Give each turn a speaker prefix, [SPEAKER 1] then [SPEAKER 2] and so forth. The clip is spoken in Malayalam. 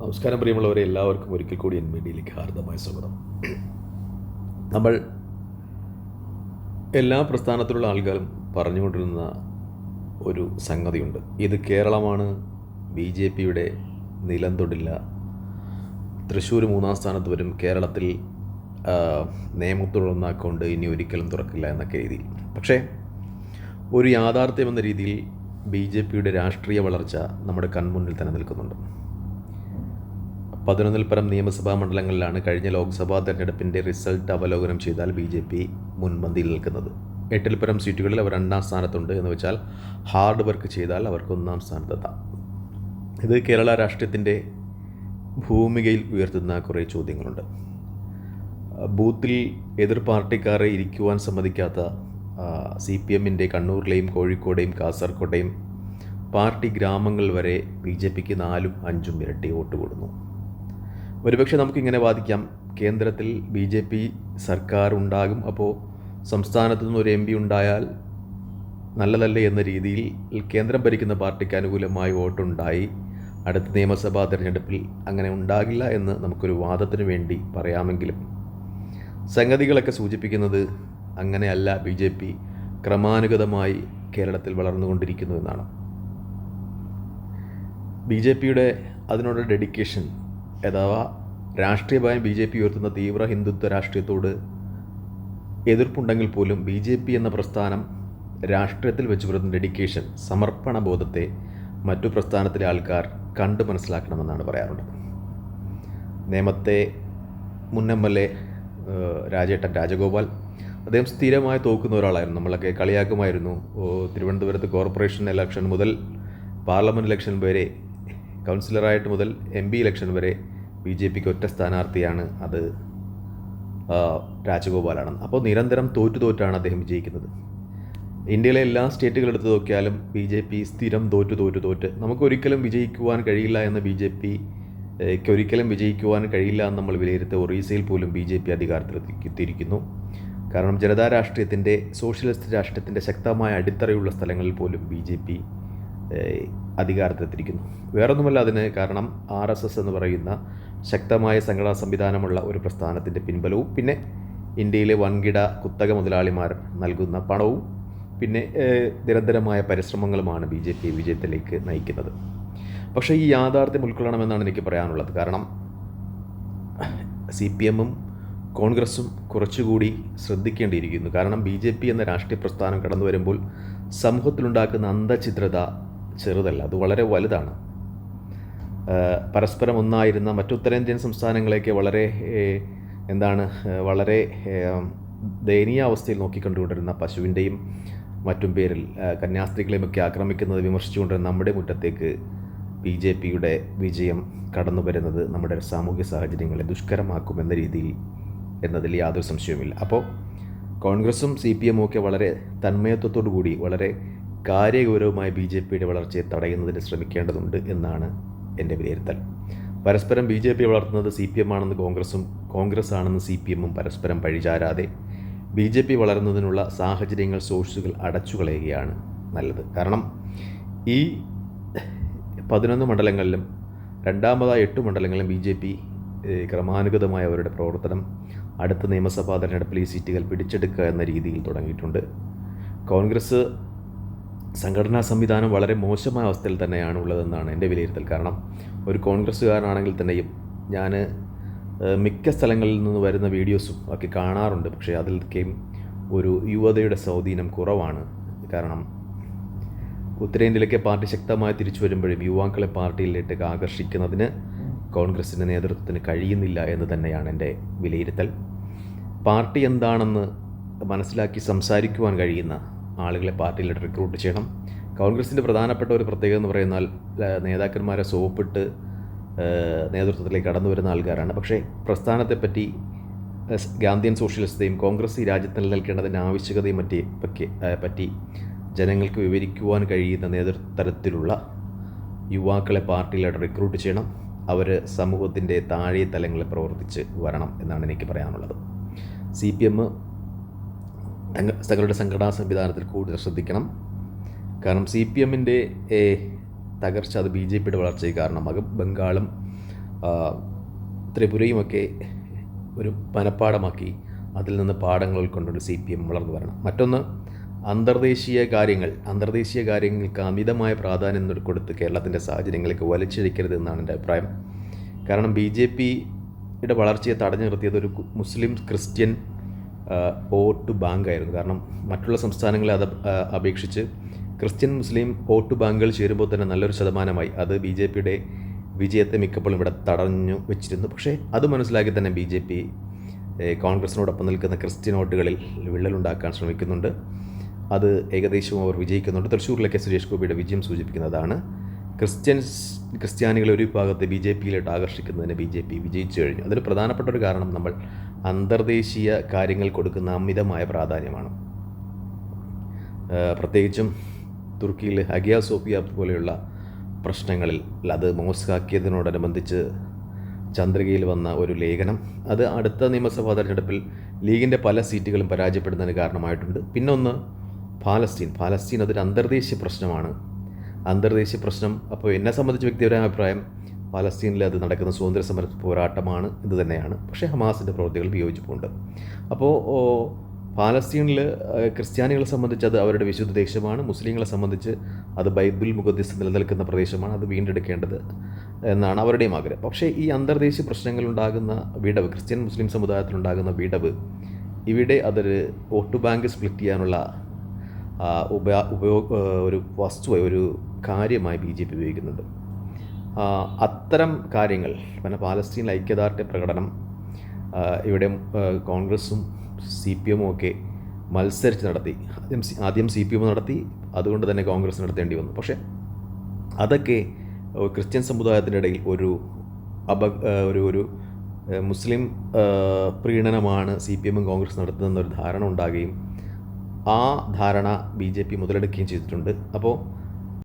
[SPEAKER 1] നമസ്കാരം പ്രിയമുള്ളവരെ എല്ലാവർക്കും ഒരിക്കൽ കൂടി എൻ മീഡിയയിലേക്ക് ഹാർദമായ സ്വാഗതം. നമ്മൾ എല്ലാ പ്രസ്ഥാനത്തിലുള്ള ആൾക്കാരും പറഞ്ഞുകൊണ്ടിരുന്ന ഒരു സംഗതിയുണ്ട്. ഇത് കേരളമാണ് ബി ജെ പിയുടെ നിലം തൊടില്ല. തൃശ്ശൂർ മൂന്നാം സ്ഥാനത്ത് വരും കേരളത്തിൽ നിയമത്തുടർന്ന അക്കൗണ്ട് ഇനി ഒരിക്കലും തുറക്കില്ല എന്നൊക്കെ രീതിയിൽ. പക്ഷേ ഒരു യാഥാർത്ഥ്യം എന്ന രീതിയിൽ ബി ജെ പിയുടെ രാഷ്ട്രീയ വളർച്ച നമ്മുടെ കൺമുന്നിൽ തന്നെ നിൽക്കുന്നുണ്ട്. പതിനൊന്നിൽ പരം നിയമസഭാ മണ്ഡലങ്ങളിലാണ് കഴിഞ്ഞ ലോക്സഭാ തെരഞ്ഞെടുപ്പിന്റെ റിസൾട്ട് അവലോകനം ചെയ്താൽ ബി ജെ പി മുൻപന്തിയിൽ നിൽക്കുന്നത്. എട്ടിൽ പരം സീറ്റുകളിൽ അവർ രണ്ടാം സ്ഥാനത്തുണ്ട് എന്ന് വെച്ചാൽ ഹാർഡ് വർക്ക് ചെയ്താൽ അവർക്ക് ഒന്നാം സ്ഥാനത്തെത്താം. ഇത് കേരള രാഷ്ട്രീയത്തിന്റെ ഭൂമികയിൽ ഉയർത്തുന്ന കുറേ ചോദ്യങ്ങളുണ്ട്. ബൂത്തിൽ എതിർ പാർട്ടിക്കാരെ ഇരിക്കുവാൻ സമ്മതിക്കാത്ത സി പി എമ്മിന്റെ കണ്ണൂരിലെയും കോഴിക്കോടെയും കാസർകോട്ടെയും പാർട്ടി ഗ്രാമങ്ങൾ വരെ ബി ജെ പിക്ക് നാലും അഞ്ചും ഇരട്ടി വോട്ട് കൊടുക്കുന്നു. ഒരുപക്ഷെ നമുക്കിങ്ങനെ വാദിക്കാം കേന്ദ്രത്തിൽ ബി ജെ പി സർക്കാർ ഉണ്ടാകും അപ്പോൾ സംസ്ഥാനത്തു നിന്നൊരു എം പി ഉണ്ടായാൽ നല്ലതല്ലേ എന്ന രീതിയിൽ കേന്ദ്രം ഭരിക്കുന്ന പാർട്ടിക്ക് അനുകൂലമായി വോട്ടുണ്ടായി. അടുത്ത നിയമസഭാ തിരഞ്ഞെടുപ്പിൽ അങ്ങനെ ഉണ്ടാകില്ല എന്ന് നമുക്കൊരു വാദത്തിന് വേണ്ടി പറയാമെങ്കിലും സംഗതികളൊക്കെ സൂചിപ്പിക്കുന്നത് അങ്ങനെയല്ല. ബി ജെ പി ക്രമാനുഗതമായി കേരളത്തിൽ വളർന്നുകൊണ്ടിരിക്കുന്നു എന്നാണ്. ബി ജെ പിയുടെ അതിനോട് ഡെഡിക്കേഷൻ അഥവാ രാഷ്ട്രീയമായും ബി ജെ പി ഉയർത്തുന്ന തീവ്ര ഹിന്ദുത്വ രാഷ്ട്രീയത്തോട് എതിർപ്പുണ്ടെങ്കിൽ പോലും ബി ജെ പി എന്ന പ്രസ്ഥാനം രാഷ്ട്രീയത്തിൽ വെച്ച് പുലർത്തുന്ന ഡെഡിക്കേഷൻ സമർപ്പണ ബോധത്തെ മറ്റു പ്രസ്ഥാനത്തിലെ ആൾക്കാർ കണ്ടു മനസ്സിലാക്കണമെന്നാണ് പറയാറുള്ളത്. നേമത്തെ മുൻ എം എൽ എ രാജേട്ടൻ രാജഗോപാൽ അദ്ദേഹം സ്ഥിരമായി തോക്കുന്ന ഒരാളായിരുന്നു. നമ്മളൊക്കെ കളിയാക്കുമായിരുന്നു. തിരുവനന്തപുരത്ത് കോർപ്പറേഷൻ ഇലക്ഷൻ മുതൽ പാർലമെന്റ് ഇലക്ഷൻ വരെ കൗൺസിലറായിട്ട് മുതൽ എം പി ഇലക്ഷൻ വരെ ബി ജെ പിക്ക് ഒറ്റ സ്ഥാനാർത്ഥിയാണ് അത് രാജഗോപാലാണ്. അപ്പോൾ നിരന്തരം തോറ്റു തോറ്റാണ് അദ്ദേഹം വിജയിക്കുന്നത്. ഇന്ത്യയിലെ എല്ലാ സ്റ്റേറ്റുകൾ എടുത്ത് നോക്കിയാലും ബി ജെ പി സ്ഥിരം തോറ്റു തോറ്റു തോറ്റ്. നമുക്കൊരിക്കലും വിജയിക്കുവാൻ കഴിയില്ല എന്ന് ബി ജെ പി ഒരിക്കലും വിജയിക്കുവാൻ കഴിയില്ല എന്ന് നമ്മൾ വിലയിരുത്തിയ ഒറീസയിൽ പോലും ബി ജെ പി അധികാരത്തിലെത്തിയിരിക്കുന്നു കാരണം ജനതാ രാഷ്ട്രീയത്തിന്റെ സോഷ്യലിസ്റ്റ് രാഷ്ട്രീയത്തിന്റെ ശക്തമായ അടിത്തറയുള്ള സ്ഥലങ്ങളിൽ പോലും ബി ജെ പി അധികാരത്തിലെത്തിയിരിക്കുന്നു. വേറൊന്നുമല്ല അതിന് കാരണം ആർ എസ് എസ് എന്ന് പറയുന്ന ശക്തമായ സംഘടനാ സംവിധാനമുള്ള ഒരു പ്രസ്ഥാനത്തിന്റെ പിൻബലവും പിന്നെ ഇന്ത്യയിലെ വൻകിട കുത്തക മുതലാളിമാർ നൽകുന്ന പണവും പിന്നെ നിരന്തരമായ പരിശ്രമങ്ങളുമാണ് ബി ജെ പി വിജയത്തിലേക്ക് നയിക്കുന്നത്. പക്ഷേ ഈ യാഥാർത്ഥ്യം ഉൾക്കൊള്ളണമെന്നാണ് എനിക്ക് പറയാനുള്ളത്. കാരണം സി പി എമ്മും കോൺഗ്രസും കുറച്ചുകൂടി ശ്രദ്ധിക്കേണ്ടിയിരിക്കുന്നു. കാരണം ബി ജെ പി എന്ന രാഷ്ട്രീയ പ്രസ്ഥാനം കടന്നു വരുമ്പോൾ സമൂഹത്തിലുണ്ടാക്കുന്ന അന്തഛിദ്രത ചെറുതല്ല അത് വളരെ വലുതാണ്. പരസ്പരം ഒന്നായിരുന്ന മറ്റു ഉത്തരേന്ത്യൻ സംസ്ഥാനങ്ങളെയൊക്കെ വളരെ എന്താണ് വളരെ ദയനീയ അവസ്ഥയിൽ നോക്കിക്കൊണ്ടുകൊണ്ടിരുന്ന പശുവിന്റെയും മറ്റും പേരിൽ ഏഹ്, കന്യാസ്ത്രീകളെയും ഒക്കെ ആക്രമിക്കുന്നത് വിമർശിച്ചുകൊണ്ടിരുന്ന നമ്മുടെ മുറ്റത്തേക്ക് ബി ജെ പിയുടെ വിജയം കടന്നു വരുന്നത് നമ്മുടെ സാമൂഹ്യ സാഹചര്യങ്ങളെ ദുഷ്കരമാക്കുമെന്ന രീതിയിൽ എന്നതിൽ യാതൊരു സംശയവുമില്ല. അപ്പോൾ കോൺഗ്രസും സി പി എമ്മും ഒക്കെ വളരെ തന്മയത്വത്തോടു കൂടി വളരെ കാര്യഗൗരവമായി ബി ജെ പിയുടെ വളർച്ചയെ തടയുന്നതിന് ശ്രമിക്കേണ്ടതുണ്ട് എന്നാണ് എന്റെ വിലയിരുത്തൽ. പരസ്പരം ബി ജെ പി വളർത്തുന്നത് സി പി എം ആണെന്ന് കോൺഗ്രസും കോൺഗ്രസ് ആണെന്ന് സി പി എമ്മും പരസ്പരം പഴിചാരാതെ ബി ജെ പി വളരുന്നതിനുള്ള സാഹചര്യങ്ങൾ സോഴ്സുകൾ അടച്ചു കളയുകയാണ് നല്ലത്. കാരണം ഈ പതിനൊന്ന് മണ്ഡലങ്ങളിലും രണ്ടാമതായി എട്ട് മണ്ഡലങ്ങളിലും ബി ജെ പി ക്രമാനുഗതമായ അവരുടെ പ്രവർത്തനം അടുത്ത നിയമസഭാ തെരഞ്ഞെടുപ്പിൽ ഈ സീറ്റുകൾ പിടിച്ചെടുക്കുക എന്ന രീതിയിൽ തുടങ്ങിയിട്ടുണ്ട്. കോൺഗ്രസ് സംഘടനാ സംവിധാനം വളരെ മോശമായ അവസ്ഥയിൽ തന്നെയാണ് ഉള്ളതെന്നാണ് എന്റെ വിലയിരുത്തൽ. കാരണം ഒരു കോൺഗ്രസ്സുകാരനാണെങ്കിൽ തന്നെയും ഞാൻ മിക്ക സ്ഥലങ്ങളിൽ നിന്ന് വരുന്ന വീഡിയോസും ഒക്കെ കാണാറുണ്ട്. പക്ഷേ അതിലൊക്കെയും ഒരു യുവതയുടെ സ്വാധീനം കുറവാണ്. കാരണം ഉത്തരേന്ത്യയിലൊക്കെ പാർട്ടി ശക്തമായി തിരിച്ചു വരുമ്പോഴും യുവാക്കളെ പാർട്ടിയിലേക്ക് ആകർഷിക്കുന്നതിന് കോൺഗ്രസിന്റെ നേതൃത്വത്തിന് കഴിയുന്നില്ല എന്ന് തന്നെയാണ് എന്റെ വിലയിരുത്തൽ. പാർട്ടി എന്താണെന്ന് മനസ്സിലാക്കി സംസാരിക്കുവാൻ കഴിയുന്ന ആളുകളെ പാർട്ടിയിലേക്ക് റിക്രൂട്ട് ചെയ്യണം. കോൺഗ്രസിന്റെ പ്രധാനപ്പെട്ട ഒരു പ്രത്യേകത എന്ന് പറയുന്നാൽ നേതാക്കന്മാരെ സോപ്പിട്ട് നേതൃത്വത്തിലേക്ക് കടന്നു വരുന്ന ആൾക്കാരാണ്. പക്ഷേ പ്രസ്ഥാനത്തെപ്പറ്റി ഗാന്ധിയൻ സോഷ്യലിസ്റ്റേയും കോൺഗ്രസ് ഈ രാജ്യത്ത് നിലനിൽക്കേണ്ടതിന്റെ ആവശ്യകതയും മറ്റി പറ്റി പറ്റി ജനങ്ങൾക്ക് വിവരിക്കുവാൻ കഴിയുന്ന നേതൃത്വത്തിലുള്ള യുവാക്കളെ പാർട്ടിയിലായിട്ട് റിക്രൂട്ട് ചെയ്യണം. അവർ സമൂഹത്തിന്റെ താഴെ തലങ്ങളിൽ പ്രവർത്തിച്ച് വരണം എന്നാണ് എനിക്ക് പറയാനുള്ളത്. സി പി എം തങ്ങളുടെ സംഘടനാ സംവിധാനത്തിൽ കൂടുതൽ ശ്രദ്ധിക്കണം. കാരണം സി പി എമ്മിന്റെ തകർച്ച അത് ബി ജെ പിയുടെ വളർച്ചയ്ക്ക് കാരണമാകും. ബംഗാളും ത്രിപുരയുമൊക്കെ ഒരു മനപ്പാടമാക്കി അതിൽ നിന്ന് പാഠങ്ങൾ ഉൾക്കൊണ്ടൊരു സി പി എം വളർന്നു വരണം. മറ്റൊന്ന് അന്തർദേശീയ കാര്യങ്ങൾ. അന്തർദേശീയ കാര്യങ്ങൾക്ക് അമിതമായ പ്രാധാന്യം കൊടുത്ത് കേരളത്തിന്റെ സാഹചര്യങ്ങളൊക്കെ വലിച്ചിഴക്കരുത് എന്നാണ് എന്റെ അഭിപ്രായം. കാരണം ബി ജെ പിയുടെ വളർച്ചയെ തടഞ്ഞു നിർത്തിയത് ഒരു മുസ്ലിം ക്രിസ്ത്യൻ വോട്ട് ബാങ്കായിരുന്നു. കാരണം മറ്റുള്ള സംസ്ഥാനങ്ങളെ അത് അപേക്ഷിച്ച് ക്രിസ്ത്യൻ മുസ്ലിം വോട്ട് ബാങ്കുകൾ ചേരുമ്പോൾ തന്നെ നല്ലൊരു ശതമാനമായി. അത് ബി ജെ പിയുടെ വിജയത്തെ മിക്കപ്പോഴും ഇവിടെ തടഞ്ഞു വെച്ചിരുന്നു. പക്ഷേ അത് മനസ്സിലാക്കി തന്നെ ബി ജെ പി കോൺഗ്രസിനോടൊപ്പം നിൽക്കുന്ന ക്രിസ്ത്യൻ വോട്ടുകളിൽ വിള്ളലുണ്ടാക്കാൻ ശ്രമിക്കുന്നുണ്ട്. അത് ഏകദേശം അവർ വിജയിക്കുന്നുണ്ട്. തൃശ്ശൂരിലൊക്കെ സുരേഷ് ഗോപിയുടെ വിജയം സൂചിപ്പിക്കുന്നതാണ്. ക്രിസ്ത്യൻസ് ക്രിസ്ത്യാനികളെ ഒരു വിഭാഗത്തെ ബി ജെ പിയിലോട്ട് ആകർഷിക്കുന്നതിന് ബി ജെ പി വിജയിച്ചു കഴിഞ്ഞു. അതിന് പ്രധാനപ്പെട്ട ഒരു കാരണം നമ്മൾ അന്തർദേശീയ കാര്യങ്ങൾ കൊടുക്കുന്ന അമിതമായ പ്രാധാന്യമാണ്. പ്രത്യേകിച്ചും തുർക്കിയിൽ ഹഗിയ സോഫിയ പോലെയുള്ള പ്രശ്നങ്ങളിൽ അത് മോസ്കാക്കിയതിനോടനുബന്ധിച്ച് ചന്ദ്രികയിൽ വന്ന ഒരു ലേഖനം. അത് അടുത്ത നിയമസഭാ തെരഞ്ഞെടുപ്പിൽ ലീഗിന്റെ പല സീറ്റുകളും പരാജയപ്പെടുന്നതിന് കാരണമായിട്ടുണ്ട്. പിന്നെ ഒന്ന് പാലസ്തീൻ പാലസ്തീൻ അതൊരു അന്തർദേശീയ പ്രശ്നമാണ്. അന്തർദേശീയ പ്രശ്നം അപ്പോൾ എന്നെ സംബന്ധിച്ച് വ്യക്തിപരമായ അഭിപ്രായം പാലസ്തീനിൽ അത് നടക്കുന്ന സ്വാതന്ത്ര്യ സമര പോരാട്ടമാണ് ഇത് തന്നെയാണ്. പക്ഷേ ഹമാസിന്റെ പ്രവൃത്തികൾ വിയോജിപ്പുണ്ട്. അപ്പോൾ പാലസ്തീനിൽ ക്രിസ്ത്യാനികളെ സംബന്ധിച്ച് അത് അവരുടെ വിശുദ്ധ ദേശമാണ്. മുസ്ലിങ്ങളെ സംബന്ധിച്ച് അത് ബൈബിൾ മുഖദ്യസ് നിലനിൽക്കുന്ന പ്രദേശമാണ്. അത് വീണ്ടെടുക്കേണ്ടത് എന്നാണ് അവരുടെയും ആഗ്രഹം. പക്ഷേ ഈ അന്തർദേശീയ പ്രശ്നങ്ങളുണ്ടാകുന്ന വിടവ് ക്രിസ്ത്യൻ മുസ്ലിം സമുദായത്തിലുണ്ടാകുന്ന വിടവ് ഇവിടെ അതൊരു വോട്ട് ബാങ്ക് സ്പ്ലിറ്റ് ചെയ്യാനുള്ള ഉപയോഗ ഒരു വസ്തുവായി ഒരു കാര്യമായി ബി ജെ പി ഉപയോഗിക്കുന്നത്. അത്തരം കാര്യങ്ങൾ പിന്നെ പാലസ്തീൻ ഐക്യദാർഢ്യ പ്രകടനം ഇവിടെ കോൺഗ്രസും സി പി എമ്മും ഒക്കെ മത്സരിച്ച് നടത്തി. ആദ്യം ആദ്യം സി പി എം നടത്തി അതുകൊണ്ട് തന്നെ കോൺഗ്രസ് നടത്തേണ്ടി വന്നു. പക്ഷേ അതൊക്കെ ക്രിസ്ത്യൻ സമുദായത്തിന്റെ ഇടയിൽ ഒരു അപ ഒരു ഒരു മുസ്ലിം പ്രീണനമാണ് സി പി എമ്മും കോൺഗ്രസ് നടത്തുന്നതെന്നൊരു ധാരണ ഉണ്ടാകുകയും ആ ധാരണ ബി ജെ പി മുതലെടുക്കുകയും ചെയ്തിട്ടുണ്ട്. അപ്പോൾ